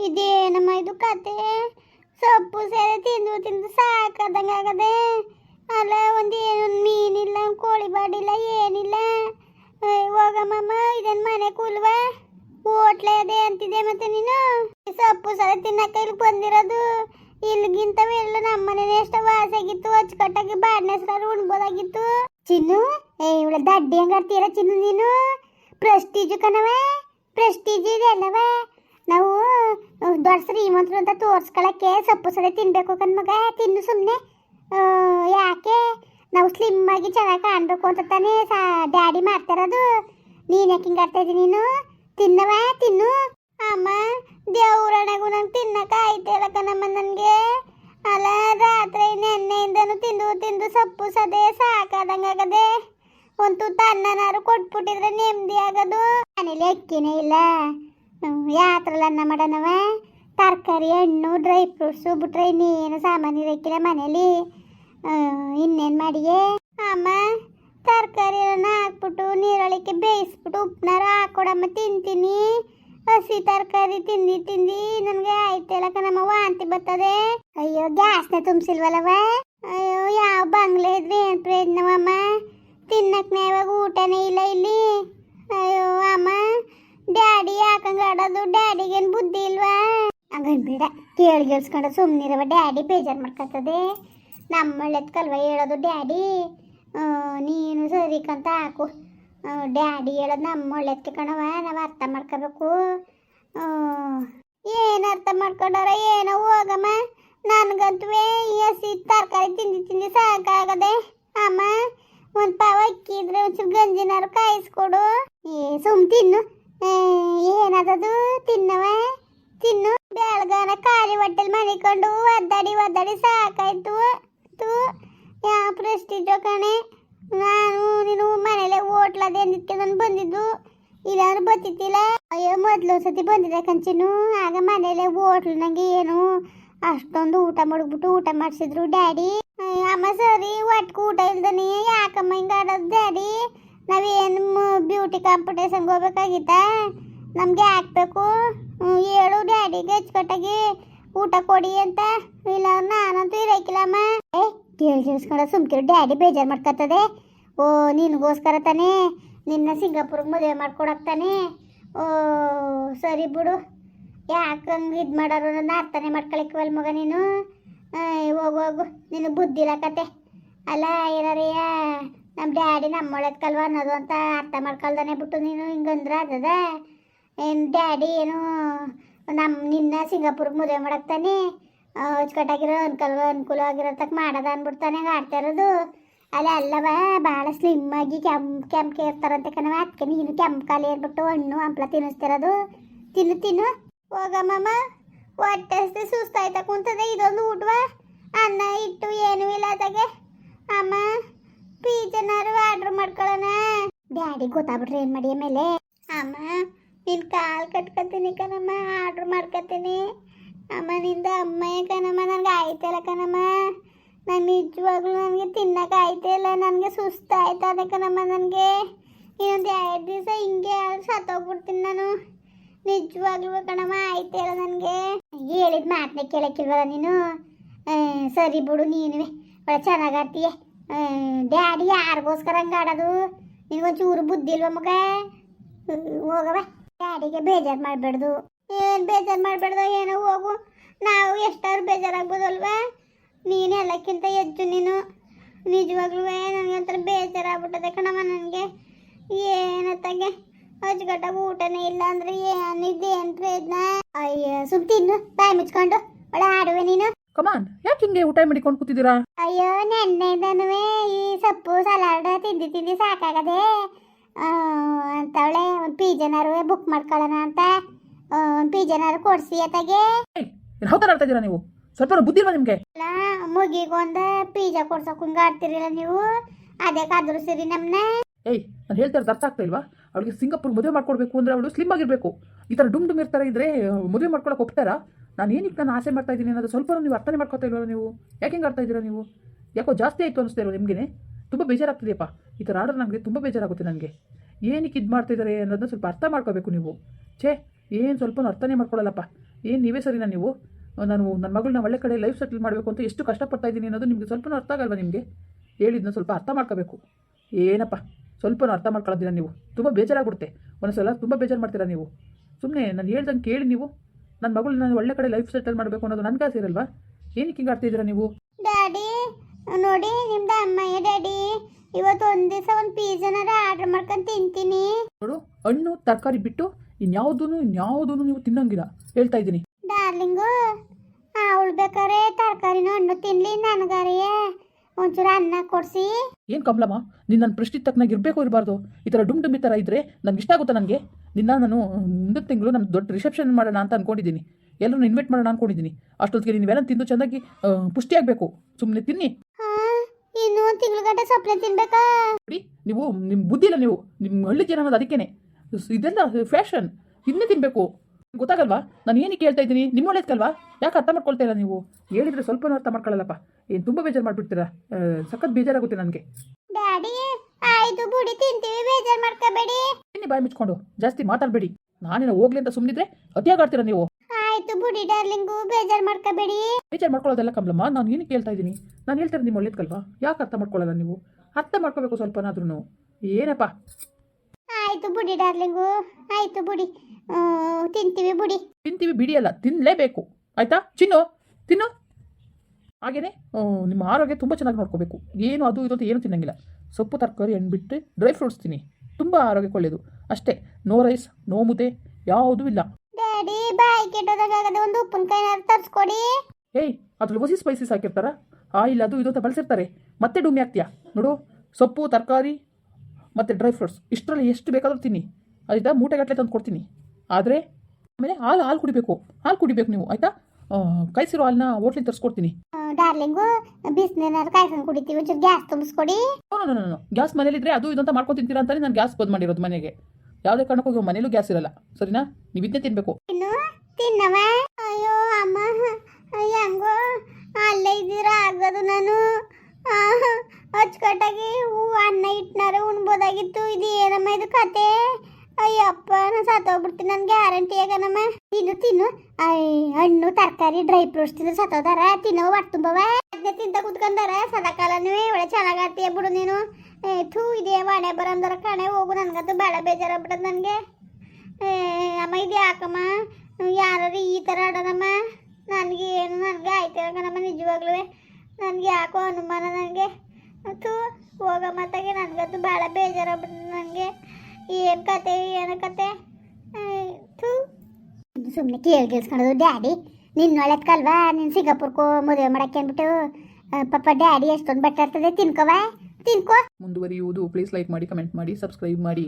ಇದೇನಮ್ಮ ಇದು ಕತೆ. ಸೊಪ್ಪು ಸೇರೆ ತಿಂದು ತಿಂದು ಸಾಕಾದಂಗೆ ಆಗದೆ. ಅಲ್ಲ ಒಂದು ಏನು ಮೀನಿಲ್ಲ, ಕೋಳಿ ಬಾಡಿಲ್ಲ, ಏನಿಲ್ಲ. ಹೋಗಮ್ಮ ಇದೇನು ಮನೆ ಕೂಲ್ವ? ಹೋಟ್ಲೆ ಅದೇ ಅಂತಿದೆ ಮತ್ತೆ ನೀನು? ಸೊಪ್ಪು ಸಲ ತಿನ್ನಕ್ಕೆ ಇಲ್ಲಿ ಬಂದಿರೋದು. ಇಲ್ಲಿಗಿಂತವೆಲ್ಲ ನಮ್ಮನೆ ಎಷ್ಟು ವಾಸಿಯಾಗಿತ್ತು. ಅಚ್ಚುಕಟ್ಟಾಗಿ ಬಾಡ್ನೆ ಹೆಸರು ಉಣ್ಬೋದಾಗಿತ್ತು. ಚಿನ್ನು, ಏ, ಇವಳ ದಡ್ಡಿ ಹಂಗಾಡ್ತೀರ ಚಿನ್ನು ನೀನು? ಪ್ರೆಸ್ಟೀಜು ಕಣವ ಪ್ರೆಸ್ಟೀಜ್ ಅಲ್ಲವೇ ದೊಡ್ಡ ಶ್ರೀಮಂತರು ಅಂತ ತೋರ್ಸ್ಕೊಳಕ್ಕೆ ಸೊಪ್ಪು ಸದೆ ತಿನ್ಬೇಕು ಕಣ್ಮಗ ತಿನ್ನು ಸುಮ್ಮನೆ ಯಾಕೆ? ನಾವು ಸ್ಲಿಮ್ ಆಗಿ ಚೆನ್ನಾಗಿ ಕಾಣಬೇಕು ಅಂತ ತಾನೇ ಸಾ, ಡ್ಯಾಡಿ ಮಾಡ್ತಾರದು ನೀನು ಯಾಕೆ ಹಿಂಗೆ ಆಡ್ತಾ ಇದ್ದೀನಿ ನೀನು? ತಿನ್ನವ, ತಿನ್ನು. ಅಮ್ಮ ದೇವ್ರಣಗೂ ನಂಗೆ ತಿನ್ನಕ್ಕೆ ಆಯ್ತಿಲ್ಲ ಕಣಮ್ಮ ನನಗೆ ಅಲ್ಲ, ರಾತ್ರಿ ನೆನ್ನೆಯಿಂದನು ತಿಂದು ತಿಂದು ಸೊಪ್ಪು ಸದೆ ಸಾಕಾದಂಗಾಗದೆ ಒಂದು ತುತ್ತು ಅನ್ನನಾರು ಕೊಟ್ಬಿಟ್ಟಿದ್ರೆ ನೆಮ್ಮದಿ ಆಗೋದು. ಮನೇಲಿ ಅಕ್ಕಿನೇ ಇಲ್ಲ. ಯಾತ್ರಲ್ಲ ಅನ್ನ ಮಾಡೋಣವ? ತರಕಾರಿ, ಹಣ್ಣು ಡ್ರೈ ಫ್ರೂಟ್ಸು ಬಿಟ್ರೆ ಇನ್ನೇನು ಸಾಮಾನು ಇರಕ್ಕಿಲ್ಲ ಮನೇಲಿ. ಇನ್ನೇನು ಮಾಡಿಯೇ ಅಮ್ಮ, ತರಕಾರಿ ಎಲ್ಲ ಹಾಕ್ಬಿಟ್ಟು ನೀರೊಳಕ್ಕೆ ಬೇಯಿಸ್ಬಿಟ್ಟು ಉಪ್ಪುನಾರ ಹಾಕೊಡಮ್ಮ ತಿಂತೀನಿ. ಹಸಿ ತರಕಾರಿ ತಿಂದು ತಿಂದು ನನಗೆ ಆಯ್ತಲ್ಲ ಕಣಮ್ಮ, ವಾಂತಿ ಬರ್ತದೆ. ಅಯ್ಯೋ, ಗ್ಯಾಸ್ನ ತುಂಬಿಸಿಲ್ವಲ್ಲವ ಅಯ್ಯೋ, ಯಾವ ಬಂಗ್ಲೆ ಇದ್ರೆ ಏನು ಪ್ರಯೋಜನವಮ್ಮ ತಿನ್ನಕ್ಕೆ ಇವಾಗ ಊಟನೇ ಇಲ್ಲ ಇಲ್ಲಿ. ಅಯ್ಯೋ, ಅಮ್ಮ, ಡ್ಯಾಡಿ ಯಾಕಂಗಾಡೋದು ಡ್ಯಾಡಿಗೇನು ಬುದ್ಧಿ ಇಲ್ವಾ? ಹಂಗನ್ಬೇಡ ಕೇಳಿ ಗೆಲ್ಸ್ಕೊಂಡು ಸುಮ್ಮನಿರವ ಡ್ಯಾಡಿ ಬೇಜಾರು ಮಾಡ್ಕೊತದೆ ನಮ್ಮ ಕಲ್ವ ಹೇಳೋದು, ಡ್ಯಾಡಿ ನೀನು ನೀನು ಸರಿಕಂತ ಹಾಕು. ಡ್ಯಾಡಿ ಹೇಳೋದು ನಮ್ಮ ಒಳ್ಳೇದಕ್ಕೆ ಕಣವ ನಾವು ಅರ್ಥ ಮಾಡ್ಕೋಬೇಕು. ಏನು ಅರ್ಥ ಮಾಡ್ಕೊಂಡಾರ ಏನೋ ಹೋಗಮ್ಮ. ನನಗಂತೂ ಎಸಿ ತರಕಾರಿ ತಿಂದು ತಿಂದು ಸಾಕಾಗದೆ. ಅಮ್ಮ, ಒಂದು ಪಾವ ಅಕ್ಕಿ ಇದ್ರೆ ಒಂಚೂರು ಗಂಜಿನಾರು ಕಾಯಿಸ್ಕೊಡು. ಏ, ಸುಮ್ ತಿನ್ನು. ಏನದದು ತಿನ್ನವ ತಿನ್ನು. ಬೆಳಗಾನ ಖಾಲಿ ಹೊಟ್ಟೆಲ್ ಮನಿಕೊಂಡು ಒದ್ದಾಡಿ ಒದ್ದಾಡಿ ಸಾಕಾಯ್ತು. ತು, ಯಾ ಪ್ರಶ್ನೆ ಕಣೆ. ನಾನು ನೀನು ಮನೇಲೆ ಓಟ್ಲದೆ ಅಂದಿದ್ಕೆ ನಾನು ಬಂದಿದ್ದು. ಇಲ್ಲಾಂದ್ರೆ ಬತ್ತಿತ್ತಿಲ್ಲ ಅಯ್ಯೋ, ಮೊದಲು ಸತಿ ಬಂದಿದೆ ಕಂಚಿನು ಆಗ ಮನೇಲೆ ಹೋಟ್ಲು ನಂಗೆ ಏನು ಅಷ್ಟೊಂದು ಊಟ ಮಾಡ್ಬಿಟ್ಟು ಊಟ ಮಾಡಿಸಿದ್ರು ಡ್ಯಾಡಿ. ಅಮ್ಮ ಸರಿ, ಒಟ್ಕು ಊಟ ಇಲ್ದನಿ. ಯಾಕಮ್ಮ ಹಿಂಗಾಡೋದು ಡ್ಯಾಡಿ? ನಾವೇನು ಬ್ಯೂಟಿ ಕಾಂಪಿಟೇಷನ್ಗೆ ಹೋಗ್ಬೇಕಾಗಿತ್ತ? ನಮಗೆ ಹಾಕ್ಬೇಕು ಹೇಳು ಡ್ಯಾಡಿಗೆ ಅಚ್ಚುಕಟ್ಟಾಗಿ ಊಟ ಕೊಡಿ ಅಂತ. ಇಲ್ಲ ನಾನಂತೂ ಇರಕ್ಕಿಲ್ಲಮ್ಮ ಏ, ಕೇಳಿ ಕೇಳಿಸ್ಕೊಂಡ ಸುಮ್ಕಿರು ಡ್ಯಾಡಿ ಬೇಜಾರು ಮಾಡ್ಕತ್ತದೆ. ಓ, ನಿನಗೋಸ್ಕರ ತಾನೇ ನಿನ್ನ ಸಿಂಗಾಪುರ್ಗೆ ಮದುವೆ ಮಾಡ್ಕೊಡಕ್ತಾನೆ ಓ, ಸರಿ ಬಿಡು. ಯಾಕಂಗೆ ಇದು ಮಾಡೋರು ನನ್ನ ಅರ್ಥನೇ ಮಾಡ್ಕೊಳಕ್ವಲ್ ಮಗ ನೀನು? ಹೋಗು ಹೋಗು. ನಿನಗೆ ಬುದ್ಧಿ ಕತೆ. ಅಲ್ಲ, ಏನಾರಯ್ಯ ನಮ್ಮ ಡ್ಯಾಡಿ ನಮ್ಮ ಒಳದ್ಕಲ್ವ ಅನ್ನೋದು ಅಂತ ಅರ್ಥ ಮಾಡ್ಕೊಳ್ದಾನೆ ಬಿಟ್ಟು ನೀನು ಹಿಂಗಂದ್ರೆ ಅದದ ಏನು ಡ್ಯಾಡಿ ಏನು ನಮ್ಮ ನಿನ್ನ ಸಿಂಗಾಪುರ್ಗೆ ಮದುವೆ ಮಾಡಕ್ತಾನೆ ಅಚ್ಚುಕಟ್ಟಾಗಿರೋ ಅನ್ಕಲ್ ಅನುಕೂಲ ಆಗಿರೋ ತಕ್ಕ ಮಾಡೋದ ಅಂದ್ಬಿಡ್ತಾನೆ ಆಡ್ತಾ ಇರೋದು. ಅಲ್ಲ, ಅಲ್ಲವ ಭಾಳ ಸ್ಲಿಮ್ ಆಗಿ ಕೆಂಪ್ ಕೆಂಪ್ಕೆ ಇರ್ತಾರಂತೆ ಕಣವ ಅದಕ್ಕೆ ನೀನು ಕೆಂಪು ಕಾಲಿ ಏರ್ಬಿಟ್ಟು ಹಣ್ಣು, ಹಂಪ್ಲ ತಿನ್ನಿಸ್ತಿರೋದು. ತಿನ್ನು ತಿನ್ನು. ಹೋಗಮ್ಮಮ್ಮ ಹೊಟ್ಟೆ ಹಸ್ದು ಸುಸ್ತಾಯ್ತಾ ಕುಂತದೆ, ಇದೊಂದು ಊಟವ. ಅನ್ನ ಇಟ್ಟು ಏನೂ ಇಲ್ಲ ಅದಾಗೆ. ಅಮ್ಮ ಪೀಜನಾರು ಆರ್ಡ್ರ್ ಮಾಡ್ಕೊಳ್ಳೋಣ. ಡ್ಯಾಡಿ ಗೊತ್ತಾಗ್ಬಿಟ್ರೆ ಏನು ಮಾಡಿ ಮೇಲೆ ಅಮ್ಮ ನಿನ್ ಕಾಲು ಕಟ್ಕೊತೀನಿ ಕಣಮ್ಮ, ಆರ್ಡ್ರ್ ಮಾಡ್ಕೊತೀನಿ. ಅಮ್ಮ, ನಿಂದ ಅಮ್ಮಯ್ಯ ಕಣಮ್ಮ, ನನಗೆ ಆಯ್ತಲ್ಲ ಕಣಮ್ಮ. ನಾನು ನಿಜವಾಗ್ಲೂ ನನಗೆ ತಿನ್ನಕ್ಕೆ ಆಯ್ತಿಲ್ಲ ನನಗೆ ಸುಸ್ತಾಯ್ತದೆ ಕಣಮ್ಮ ನನಗೆ. ಇನ್ನೊಂದು ಎರಡು ದಿವಸ ಹಿಂಗೆ ಸತ್ತೋಗ್ಬಿಡ್ತೀನಿ ನಾನು. ನಿಜವಾಗ್ಲೂ ಕಣಮ್ಮ ಆಯ್ತಿಲ್ಲ ನನಗೆ. ಹೇಳಿದ ಮಾತನ್ನ ಕೇಳಕ್ಕಿಲ್ವಲ್ಲ ನೀನು? ಸರಿ ಬಿಡು ನೀನು. ಒಳ್ಳೆ ಚೆನ್ನಾಗಿ ಆಡ್ತೀಯ. ಡ್ಯಾಡಿ ಯಾರಿಗೋಸ್ಕರ ಹಂಗೆ ಆಡೋದು? ನಿನಗೊಂಚೂರು ಬುದ್ಧಿ ಇಲ್ವ ಮಗ? ಹೋಗವ ಡ್ಯಾಡಿಗೆ ಬೇಜಾರು ಮಾಡಬಾರ್ದು ಏನು ಬೇಜಾರು ಮಾಡಬಾರ್ದು ಏನೋ ಹೋಗು. ನಾವು ಎಷ್ಟಾದ್ರು ಬೇಜಾರಾಗ್ಬೋದಲ್ವಾ? ನೀನು ಎಲ್ಲಕ್ಕಿಂತ ಹೆಚ್ಚು ನೀನು. ನಿಜವಾಗ್ಲೂ ನನಗೆ ಒಂಥರ ಬೇಜಾರಾಗ್ಬಿಟ್ಟದೆ ಕಣವ ನನಗೆ. ಏನತ್ತಾಗೆ ಅಚ್ಚುಕಟ್ಟಾಗ ಊಟನೇ ಇಲ್ಲ ಅಂದ್ರೆ ಏನಿದೆ ಏನು ಪ್ರಯತ್ನ ಅಯ್ಯ ಸುಮ್ ತಿನ್ನು. ಬಾಯಿ ಮುಚ್ಕೊಂಡು. ಒಳ್ಳೆ ಆಡುವೆ ನೀನು. ಕಮಾನ್ ಯಾಕೆ ಹಿಂಗೆ ಊಟ ಮಾಡಿಕೊಂಡು ಕೂತಿದ್ದೀರಾ? ಅಯ್ಯೋ ನೆನ್ನೆ ಈ ಸೊಪ್ಪು ಸಲಾಡ್ ತಿಂದು ತಿಂದಿ ಸಾಕಾಗದೆ. ಅಂತವಳೆ ಒಂದು ಪಿ ಜನರು ಬುಕ್ ಮಾಡ್ಕೊಳ್ಳೋಣ ಅಂತ. ಒಂದು ಪಿಜನಾರು ಕೊಡ್ಸಿ ಅತ್ತಾಗೆ. ಆಡ್ತಾ ಇದ್ದೀರಾ ನೀವು? ಸ್ವಲ್ಪ ಬುದ್ಧಿ ಇಲ್ವಾ ನಿಮಗೆ? ಅಲ್ಲ ಮುಗಿಗೊಂದ ಪಿಜ್ಜಾ ಕೊಡ್ಸೋಕೆ ಹಿಂಗೆ ಆಡ್ತಿರಲಿಲ್ಲ ನೀವು? ಅದೇ ಕಾದ್ರು ಸರಿ ನಮ್ಮನ್ನ ಏಯ್ ನಾನು ಹೇಳ್ತಾರೆ ಅರ್ಥ ಆಗ್ತಾ ಇಲ್ವಾ? ಅವಳಿಗೆ ಸಿಂಗಾಪುರ್ ಮದುವೆ ಮಾಡ್ಕೊಡ್ಬೇಕು ಅಂದ್ರೆ ಅವಳು ಸ್ಲಿಮ್ ಆಗಿರಬೇಕು. ಈ ಥರ ಡುಮ್ ಡುಮ್ ಇರ್ತಾರೆ ಇದ್ರೆ ಮದುವೆ ಮಾಡ್ಕೊಳಕ್ಕೆ ಒಪ್ತಾರಾ? ನಾನು ಏನಕ್ಕೆ ನಾನು ಆಸೆ ಮಾಡ್ತಾ ಇದ್ದೀನಿ ಅನ್ನೋದು ಸ್ವಲ್ಪ ನೀವು ಅರ್ಥನೇ ಮಾಡ್ಕೊತಾ ಇಲ್ವಲ್ಲ ನೀವು? ಯಾಕೆ ಹಿಂಗೆ ಆಡ್ತಾ ಇದ್ದೀರಾ ನೀವು? ಯಾಕೋ ಜಾಸ್ತಿ ಆಯಿತು ಅನಿಸ್ತಾ ಇರೋ ನಿಮಗೆ ತುಂಬ ಬೇಜಾರಾಗ್ತಿದೆಯಪ್ಪ. ಈ ಥರ ಆರ್ಡರ್ ನನಗೆ ತುಂಬ ಬೇಜಾರಾಗುತ್ತೆ ನನಗೆ ಏನಕ್ಕೆ ಇದು ಮಾಡ್ತಿದ್ದಾರೆ ಅನ್ನೋದನ್ನ ಸ್ವಲ್ಪ ಅರ್ಥ ಮಾಡ್ಕೋಬೇಕು ನೀವು. ಛೇ, ಏನು ಸ್ವಲ್ಪ ಅರ್ಥನೇ ಮಾಡ್ಕೊಳ್ಳಲ್ಲಪ್ಪ ಏನು ನೀವೇ ಸರಿನಾ ನೀವು? ನಾನು ನನ್ನ ಮಗಳನ್ನ ಒಳ್ಳೆ ಕಡೆ ಲೈಫ್ ಸೆಟಲ್ ಮಾಡಬೇಕು ಅಂತ ಎಷ್ಟು ಕಷ್ಟಪಡ್ತಾ ಇದ್ದೀನಿ ಅನ್ನೋದು ನಿಮಗೆ ಸ್ವಲ್ಪನೂ ಅರ್ಥ ಆಗಲ್ವಾ ನಿಮಗೆ? ಹೇಳಿದ್ನ ಸ್ವಲ್ಪ ಅರ್ಥ ಮಾಡ್ಕೋಬೇಕು. ಏನಪ್ಪ, ಸ್ವಲ್ಪನೂ ಅರ್ಥ ಮಾಡ್ಕೊಳ್ಳೋದಿಲ್ಲ ನೀವು? ತುಂಬ ಬೇಜಾರಾಗ್ಬಿಡುತ್ತೆ. ಒಂದೊಂದ್ಸಲ ತುಂಬ ಬೇಜಾರು ಮಾಡ್ತೀರಾ ನೀವು? ಸುಮ್ಮನೆ ನಾನು ಹೇಳ್ದಂಗೆ ಕೇಳಿ ನೀವು. ನನ್ನ ಮಗಳು ನಾನು ಒಳ್ಳೆ ಕಡೆ ಲೈಫ್ ಸೆಟಲ್ ಮಾಡಬೇಕು ಅನ್ನೋದು ನನಗೆ ಆಸೆ ಇರಲ್ವಾ? ಏನಕ್ಕೆ ಹಿಂಗೆ ಆಡ್ತಿದ್ದೀರಾ ನೀವು? ನೋಡಿ ನಿಮ್ದು ಅಮ್ಮಯ್ಯ ಡ್ಯಾಡಿ? ಇವತ್ತು ಒಂದು ದಿವಸ ಒಂದು ಪಿಜ್ಜಾನಾರ ಆರ್ಡರ್ ಮಾಡ್ಕೊಂಡು ತಿಂತೀನಿ. ನೋಡು ಹಣ್ಣು ತರಕಾರಿ ಬಿಟ್ಟು ಇನ್ಯಾವುದೂ ಇನ್ಯಾವುದೂ ನೀವು ತಿನ್ನಂಗಿಲ್ಲ. ಹೇಳ್ತಾ ಇದ್ದೀನಿ. ಡಾರ್ಲಿಂಗು ಅವಳು ಬೇಕಾರೆ ತರಕಾರಿನೂ ಹಣ್ಣು ತಿನ್ಲಿ ನನಗಾರಿಯೇ. ಒಂಚೂರು ಅನ್ನ ಕೊಡಿಸಿ. ಏನು ಕಮಲಮ್ಮ ನೀನು ನನ್ನ ಪ್ರಶ್ನೆ ತಕ್ಕನಾಗಿ ಇರಬೇಕು ಇರಬಾರ್ದು. ಈ ಥರ ಡುಮ್ ಡುಂಬಿ ಥರ ಇದ್ದರೆ ನನ್ಗೆ ಇಷ್ಟ ಆಗುತ್ತಾ ನನಗೆ ನಿನ್ನ ನಾನು ಮುಂದಿನ ತಿಂಗಳು ನಮ್ಮ ದೊಡ್ಡ ರಿಸೆಪ್ಷನ್ ಮಾಡೋಣ ಅಂತ ಅಂದ್ಕೊಂಡಿದ್ದೀನಿ ಎಲ್ಲರೂ ಇನ್ವೈಟ್ ಮಾಡೋಣ ಅನ್ಕೊಂಡಿದ್ದೀನಿ. ಅಷ್ಟೊತ್ತಿಗೆ ನೀವೆಲ್ಲ ತಿಂದು ಚೆನ್ನಾಗಿ ಪುಷ್ಟಿ ಪುಷ್ಟಿಯಾಗಬೇಕು ಸುಮ್ಮನೆ ತಿನ್ನಿ. ಇನ್ನೂ ತಿಂಗಳ ಗಂಟೆ ತಿನ್ಬೇಕಾ? ನೋಡಿ ನೀವು ನಿಮ್ಮ ಬುದ್ಧಿ ಇಲ್ಲ ನೀವು. ನಿಮ್ಮ ಹಳ್ಳಿ ಜನ ಅನ್ನೋದು ಅದಕ್ಕೇನೆ. ಇದೆಲ್ಲ ಫ್ಯಾಷನ್ ಇನ್ನೇ ತಿನ್ನಬೇಕು ಗೊತ್ತಾಗಲ್ವಾ? ನಾನು ಏನಕ್ಕೆ ಹೇಳ್ತಾ ಇದ್ದೀನಿ ನಿಮ್ಮ ಒಳ್ಳೆದಲ್ವಾ ಯಾಕೆ ಅರ್ಥ ಮಾಡ್ಕೊಳ್ತಾ ಇಲ್ಲ ನೀವು? ಹೇಳಿದ್ರೆ ಸ್ವಲ್ಪ ಅರ್ಥ ಮಾಡ್ಕೊಳ್ಳಲ್ಲಪ್ಪ ಏನು ತುಂಬ ಬೇಜಾರು ಮಾಡಿಬಿಡ್ತೀರಾ? ಸಖತ್ ಬೇಜಾರಾಗುತ್ತೆ ನನಗೆ. ಡ್ಯಾಡಿ ಆಯ್ತು ಬುಡಿ ತಿಂತೀವಿ ಬೇಜಾರು ಮಾಡ್ಕೋಬೇಡಿ. ಎನ್ನಿ ಬಾಯಿ ಮುಚ್ಕೊಂಡು. ಜಾಸ್ತಿ ಮಾತಾಡಬೇಡಿ. ನಾನೇನೋ ಹೋಗ್ಲಿ ಅಂತ ಸುಮ್ಮನಿದ್ರೆ ಅತಿಯಾಗಿ ಆಡ್ತೀರಾ ನೀವು? ಆಯ್ತು ಬುಡಿ ಡಾರ್ಲಿಂಗು ಬೇಜಾರ್ ಮಾಡ್ಕೋಬೇಡಿ. ಬೇಜಾರು ಮಾಡ್ಕೊಳ್ಳೋದಲ್ಲ ಕಮಲಮ್ಮ ನಾನು ಏನಕ್ಕೆ ಕೇಳ್ತಾ ಇದ್ದೀನಿ? ನಾನು ಹೇಳ್ತಾರೆ ನಿಮ್ಮ ಒಳ್ಳೇದಕ್ಕಲ್ವಾ ಯಾಕೆ ಅರ್ಥ ಮಾಡ್ಕೊಳ್ಳಲ್ಲ ನೀವು? ಅರ್ಥ ಮಾಡ್ಕೋಬೇಕು ಸ್ವಲ್ಪನಾದ್ರೂ ಏನಪ್ಪ? ಆಯ್ತು ಬುಡಿ ಡಾರ್ಲಿಂಗು ಆಯ್ತು ಬುಡಿ. ಆ, ತಿಂತೀವಿ ಬುಡಿ. ತಿಂತೀವಿ ಬಿಡಿಯಲ್ಲ ತಿನ್ನಲೇಬೇಕು ಆಯ್ತಾ? ಚಿನ್ನು ತಿನ್ನು. ಹಾಗೇನೆ ಆ, ನಿಮ್ಮ ಆರೋಗ್ಯ ತುಂಬ ಚೆನ್ನಾಗಿ ನೋಡ್ಕೋಬೇಕು. ಏನು ಅದು ಇದು ಅಂತ ಏನು ತಿನ್ನಂಗಿಲ್ಲ. ಸೊಪ್ಪು ತರಕಾರಿ ಹಣ್ಣು ಬಿಟ್ಟು ಡ್ರೈ ಫ್ರೂಟ್ಸ್ ತಿನ್ನಿ. ತುಂಬ ಆರೋಗ್ಯಕ್ಕೆ ಒಳ್ಳೆಯದು ಅಷ್ಟೇ ನೋ ರೈಸ್ ನೋ ಮುದ್ದೆ ಯಾವುದೂ ಇಲ್ಲ. ಡ್ಯಾಡಿ ಬಾಯಿ ಕೆಟ್ಟೋದಾಗದ ಒಂದು ಉಪ್ಪಿನಕಾಯಿನಾರು ತರಿಸ್ಕೊಡಿ. ಏಯ್ ಅದ್ರಲ್ಲಿ ಒಸಿ ಸ್ಪೈಸಸ್ ಹಾಕಿರ್ತಾರ? ಆಯಿಲ್ ಅದು ಇದು ಅಂತ ಬಳಸಿರ್ತಾರೆ. ಮತ್ತೆ ಡುಮ್ಮಿ ಆಗ್ತೀಯಾ ನೋಡು ಸೊಪ್ಪು ತರಕಾರಿ ಮತ್ತೆ ಡ್ರೈ ಫ್ರೂಟ್ಸ್ ಇಷ್ಟರಲ್ಲಿ ಎಷ್ಟು ಬೇಕಾದರೂ ತಿನ್ನಿ. ಆಯಿತಾ? ಮೂಟೆಗಟ್ಟಲೆ ತಂದು ಕೊಡ್ತೀನಿ. ಆದರೆ ಆಮೇಲೆ ಹಾಲು ಹಾಲು ಕುಡಿಬೇಕು. ಹಾಲು ಕುಡಿಬೇಕು ನೀವು ಆಯ್ತಾ? ಕಾಯಿಸಿರೋ ಹಾಲನ್ನ ಹೋಟ್ಲಿಗೆ ತರಿಸ್ಕೊಡ್ತೀನಿ. ಆ, ಡಾರ್ಲಿಂಗು ಬಿಸಿನೀರಾರು ಕಾಯಿಸ್ಕೊಂಡು ಕುಡಿತೀವಿ. ಒಂಚೂರು ಗ್ಯಾಸ್ ತುಂಬಿಸ್ಕೊಡಿ. ನೋ ನೋ ಗ್ಯಾಸ್ ಮನೇಲಿದ್ರೆ ಅದು ಇದಂತ ಮಾಡ್ಕೊಂಡು ತಿಂತೀರಾ ಅಂತಾನೆ ನಾನು ಗ್ಯಾಸ್ ಬಂದ್ ಮಾಡಿರೋದು ಮನೆಗೆ. ಯಾವುದೇ ಕಾರಣಕ್ಕೂ ಮನೇಲೂ ಗ್ಯಾಸ್ ಇರಲ್ಲ. ಸರಿನಾ? ನೀವು ಇದನ್ನೇ ತಿನ್ನಬೇಕು ತಿನ್ನವ? ಅಯ್ಯೋ, ಅಮ್ಮ ಹೆಂಗೋ, ಅಲ್ಲೇ ಇದ್ದೀರಾ? ಆಗದು ನಾನು. ಅಚ್ಚುಕಟ್ಟಾಗಿ ಹೂ ಅನ್ನ ಇಟ್ನಾರ ಉಣ್ಬೋದಾಗಿತ್ತು. ಇದು ಏನಮ್ಮ ಇದು ಕತೆ? ಅಯ್ಯಪ್ಪ ನಾನು ಸತ್ತೋಗ್ಬಿಡ್ತೀನಿ. ನನ್ನ ಗ್ಯಾರಂಟಿ ಆಗನಮ್ಮ? ತಿನ್ನು ತಿನ್ನು. ಹಣ್ಣು, ತರಕಾರಿ ಡ್ರೈ ಫ್ರೂಟ್ಸ್ ತಿಂದ್ರೆ ಸತ್ತೋದಾರ? ತಿನ್ನೋ ಹೊಟ್ಟೆ ತುಂಬವ? ಅದನ್ನೇ ತಿಂತ ಕುತ್ಕೊಂಡಾರ? ಸದಾಕಾಲನೂ ಒಳ್ಳೆ ಚೆನ್ನಾಗಾಗ್ತೀಯ ಬಿಡು ನೀನು. ಥೂ, ಇದೆ ವಾಣೆ ಬರಂದರ ಕಣೆ. ಹೋಗು, ನನಗಂತೂ ಭಾಳ ಬೇಜಾರಾಗ್ಬಿಟ್ಟದ ನನಗೆ. ಅಮ್ಮ ಇದು ಯಾಕಮ್ಮ ಯಾರು ಈ ಥರ ಆಡೋಣಮ್ಮ ನನಗೆ ಏನು, ನನಗೆ ಆಯ್ತಿರಕಣಮ್ಮ ನಿಜವಾಗ್ಲೂ ನನಗೆ ಯಾಕೋ ಅನುಮಾನ ನನಗೆ ಮತ್ತು ಹೋಗಮ್ಮ ತಗೆ ನನಗಂತೂ ಭಾಳ ಬೇಜಾರಾಗ್ಬಿಟ್ಟು ನನಗೆ ಏನು ಕತೆ ಏನು ಕತೆ? ಥೂ. ಸುಮ್ಮನೆ ಕೇಳಿ ಕೇಳಿಸ್ಕೊಂಡು ಡ್ಯಾಡಿ. ನಿನ್ನ ಒಳ್ಳೆದ್ಕಲ್ವಾ? ನಿನ್ನ ಸಿಂಗಾಪುರ್ಕೋ ಮದುವೆ ಮಾಡಕ್ಕೆ ಅಂದ್ಬಿಟ್ಟು. ಪಾಪ ಡ್ಯಾಡಿ ಎಷ್ಟೊಂದು ಬಟ್ಟೆ ಇರ್ತದೆ ತಿನ್ಕೋವಾ? ತಿನ್ಕೋ. ಮುಂದುವರಿಯುವುದು ಪ್ಲೀಸ್ ಲೈಕ್ ಮಾಡಿ ಕಮೆಂಟ್ ಮಾಡಿ ಸಬ್ಸ್ಕ್ರೈಬ್ ಮಾಡಿ.